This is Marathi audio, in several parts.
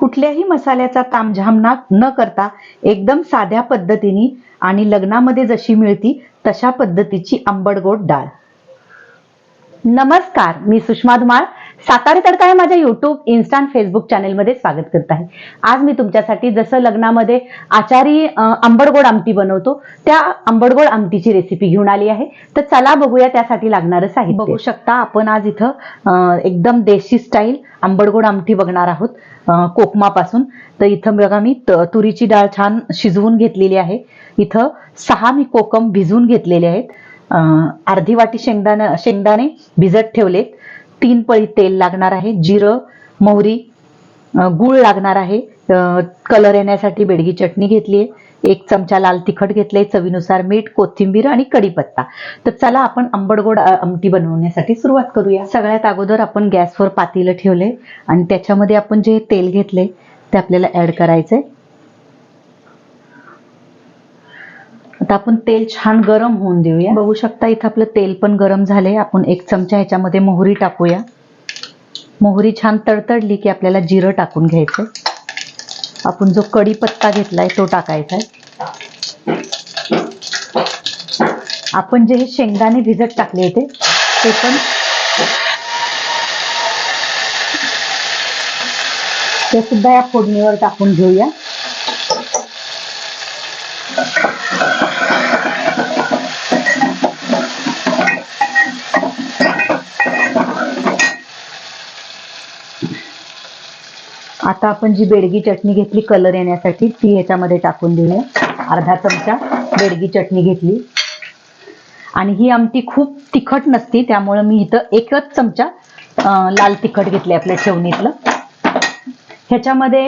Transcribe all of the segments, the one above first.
कुठल्याही मसाल्याचा तामझाम ना न करता एकदम साध्या पद्धतीने आणि लग्नामध्ये जशी मिळती तशा पद्धतीची आंबट गोड डाळ. नमस्कार मी सुषमा धुमाळ. सातारे तडका माझ्या युट्यूब इन्स्टा आणि फेसबुक चॅनेलमध्ये स्वागत करत आहे. आज मी तुमच्यासाठी जसं लग्नामध्ये आचारी आंबडगोड आमटी बनवतो त्या आंबडगोड आमटीची रेसिपी घेऊन आली आहे. तर चला बघूया त्यासाठी लागणारं साहित्य. बघू शकता आपण आज इथं एकदम देशी स्टाईल आंबडगोड आमटी बघणार आहोत कोकमापासून. तर इथं बघा मी तुरीची डाळ छान शिजवून घेतलेली आहे. इथं सहा मी कोकम भिजवून घेतलेले आहेत. अर्धी वाटी शेंगदाणे शेंगदाणे भिजत ठेवलेत. तीन पळी तेल लागणार आहे जिरं मोहरी गूळ लागणार आहे. कलर येण्यासाठी बेडगी चटणी घेतली आहे. एक चमचा लाल तिखट घेतलंय चवीनुसार मीठ कोथिंबीर आणि कढीपत्ता. तर चला आपण आंबडगोड आमटी बनवण्यासाठी सुरुवात करूया. सगळ्यात अगोदर आपण गॅसवर पातीलं ठेवले आणि त्याच्यामध्ये आपण जे तेल घेतले ते आपल्याला ऍड करायचंय. आता आपण तेल छान गरम होऊन देऊया. बघू शकता इथं आपलं तेल पण गरम झालंय. आपण एक चमचा ह्याच्यामध्ये मोहरी टाकूया. मोहरी छान तडतडली की आपल्याला जिरं टाकून घ्यायचं आपण जो कढीपत्ता घेतलाय तो टाकायचा आहे आपण जे हे शेंगदाणे भिजत टाकले होते ते पण ते सुद्धा या फोडणीवर टाकून घेऊया. आता आपण जी बेडगी चटणी घेतली कलर येण्यासाठी ती ह्याच्यामध्ये टाकून देऊया अर्धा चमचा बेडगी चटणी घेतली. आणि ही आमटी खूप तिखट नसती त्यामुळे मी इथं एकच चमचा लाल तिखट घेतले आपल्या शेवणीतलं ह्याच्यामध्ये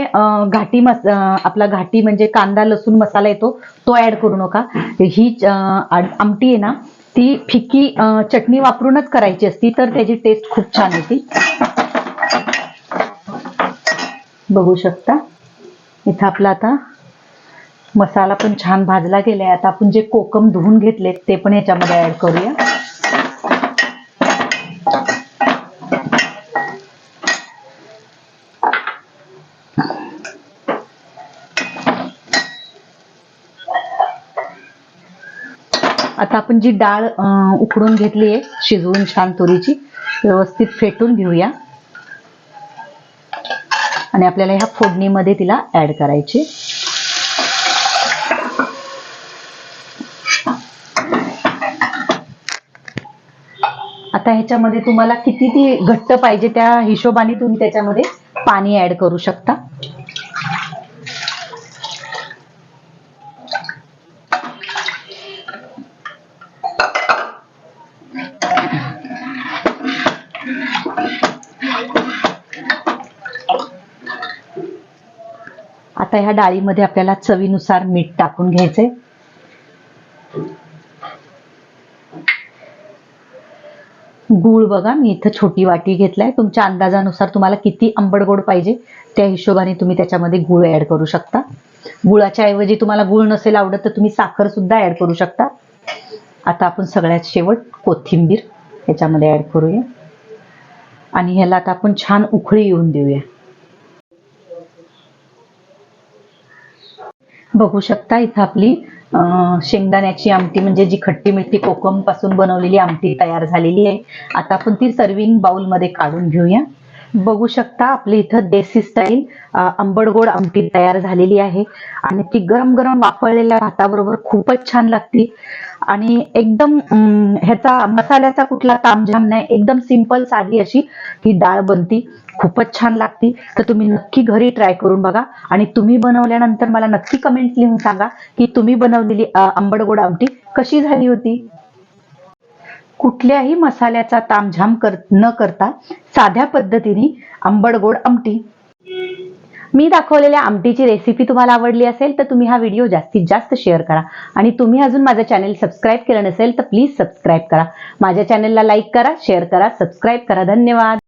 घाटी मस आपला घाटी म्हणजे कांदा लसूण मसाला येतो तो ऍड करू नका. ही आमटी आहे ना ती फिकी चटणी वापरूनच करायची असती तर त्याची टेस्ट खूप छान येते. बघू शकता. इथं आपला आता मसाला पण छान भाजला गेलाय. आता आपण जे कोकम धुवून घेतलेत ते पण याच्यामध्ये ऍड करूया. आता आपण जी डाळ उकडून घेतली आहे शिजवून छान तुरीची व्यवस्थित फेटून घेऊया. आणि आपल्याला ह्या फोडणीमध्ये तिला ऍड करायची. आता ह्याच्यामध्ये तुम्हाला किती ती घट्ट पाहिजे त्या हिशोबाने तुम्ही त्याच्यामध्ये पाणी ऍड करू शकता. आता ह्या डाळीमध्ये आपल्याला चवीनुसार मीठ टाकून घ्यायचंय. गूळ बघा मी इथं छोटी वाटी घेतलाय. तुमच्या अंदाजानुसार तुम्हाला किती आंबट गोड पाहिजे त्या हिशोबाने तुम्ही त्याच्यामध्ये गूळ ऍड करू शकता. गुळाच्या ऐवजी तुम्हाला गूळ नसेल आवडत तर तुम्ही साखर सुद्धा ऍड करू शकता. आता आपण सगळ्यात शेवट कोथिंबीर ह्याच्यामध्ये ऍड करूया. आणि ह्याला आता आपण छान उखळी येऊन देऊया. बघू शकता इथं आपली शेंगदाण्याची आमटी म्हणजे जी खट्टी मिठी कोकमपासून बनवलेली आमटी तयार झालेली आहे. आता आपण ती सर्विंग बाउलमध्ये काढून घेऊया. बघू शकता आपली इथं देसी स्टाईल आंबडगोड आमटी तयार झालेली आहे. आणि ती गरम गरम वापरलेल्या भाताबरोबर खूपच छान लागते. आणि एकदम ह्याचा मसाल्याचा कुठला तामझाम नाही एकदम सिंपल साधी अशी ही डाळ बनती. खूपच छान लागती. तर तुम्ही नक्की घरी ट्राय करून बघा. आणि तुम्ही बनवल्यानंतर मला नक्की कमेंट लिहून सांगा की तुम्ही बनवलेली आंबडगोड आमटी कशी झाली होती? कुठल्याही मसाल्याचा तामझाम कर न करता साध्या पद्धतीने आंबड गोड आमटी. मी दाखवलेल्या आमटीची रेसिपी तुम्हाला आवडली असेल तर तुम्ही हा व्हिडिओ जास्तीत जास्त शेअर करा. आणि तुम्ही अजून माझं चॅनल सबस्क्राईब केलं नसेल तर प्लीज सबस्क्राईब करा. माझ्या चॅनलला लाईक करा शेअर करा सबस्क्राईब करा. धन्यवाद.